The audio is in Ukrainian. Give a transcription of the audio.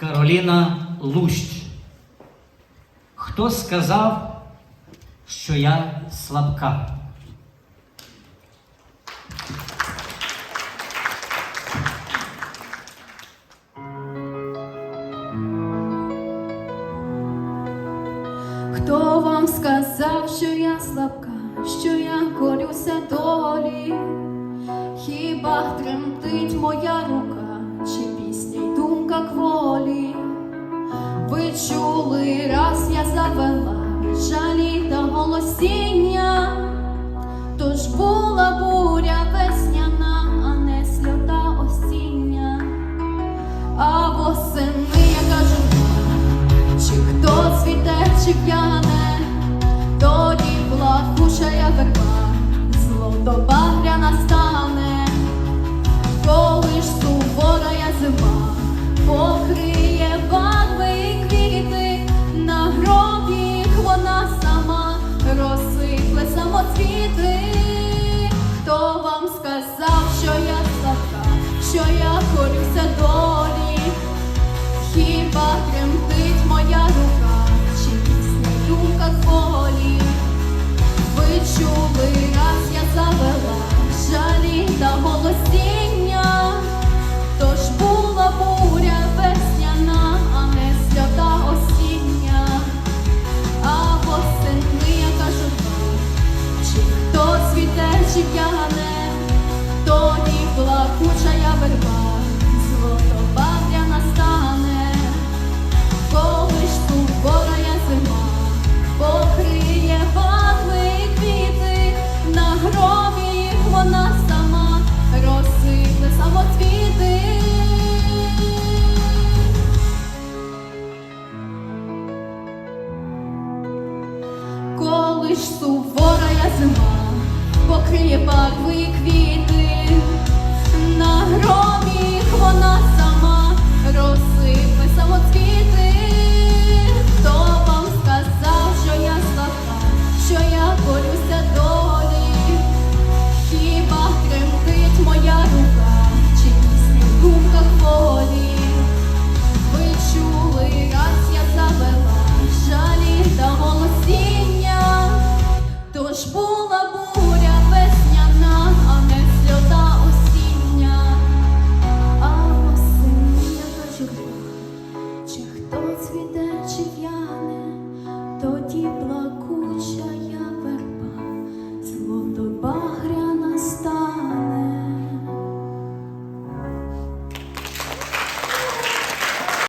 Кароліна Лущ. Хто сказав, що я слабка? Хто вам сказав, що я слабка, що я голосіння, тож була буря весняна, а не сльота осіння, а восени я кажу. Чи хто цвіте, чи п'яне, тоді плакучая верба, злодоба гряна багря Раз я завела жалі та голосіння, тож була буря весняна, а не свята осіння, а восени я кажу чи хто цвіте, то ні я вона сама розсипле самоцвіти. Коли ж суворая зима покриє барви і tiplo.